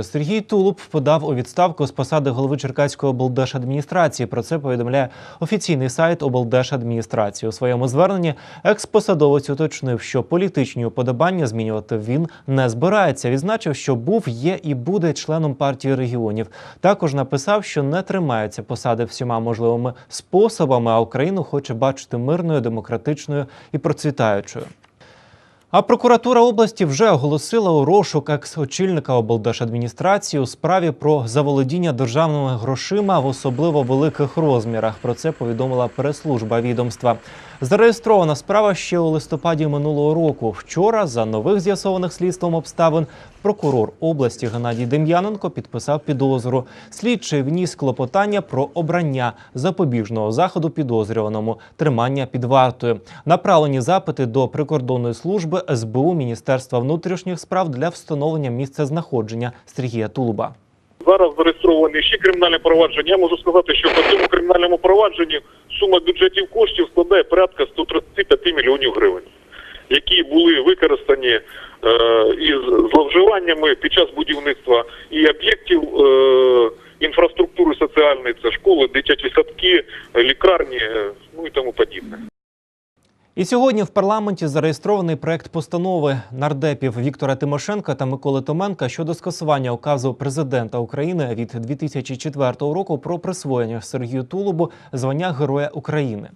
Сергій Тулуб подав у відставку з посади голови Черкаської облдержадміністрації. Про це повідомляє офіційний сайт облдержадміністрації. У своєму зверненні експосадовець уточнив, що політичні уподобання змінювати він не збирається. Відзначив, що був, є і буде членом партії регіонів. Також написав, що не тримається посади всіма можливими способами, а Україну хоче бачити мирною, демократичною і процвітаючою. А прокуратура області вже оголосила у розшук екс-очільника облдержадміністрації у справі про заволодіння державними грошима в особливо великих розмірах. Про це повідомила прес-служба відомства. Зареєстрована справа ще у листопаді минулого року. Вчора, за нових з'ясованих слідством обставин, прокурор області Геннадій Дем'яненко підписав підозру. Слідчий вніс клопотання про обрання запобіжного заходу підозрюваному тримання під вартою. Направлені запити до прикордонної служби СБУ Міністерства внутрішніх справ для встановлення місця знаходження Сергія Тулуба. Зараз зареєстровані ще кримінальне провадження. Я можу сказати, що по цьому кримінальному провадженню сума бюджетів коштів складає порядка були використані е, із зловживаннями під час будівництва і об'єктів е, інфраструктури соціальної, це школи, дитячі садки, лікарні, е, ну і тому подібне. І сьогодні в парламенті зареєстрований проект постанови нардепів Віктора Тимошенка та Миколи Томенка щодо скасування указу президента України від 2004 року про присвоєння Сергію Тулубу звання Героя України.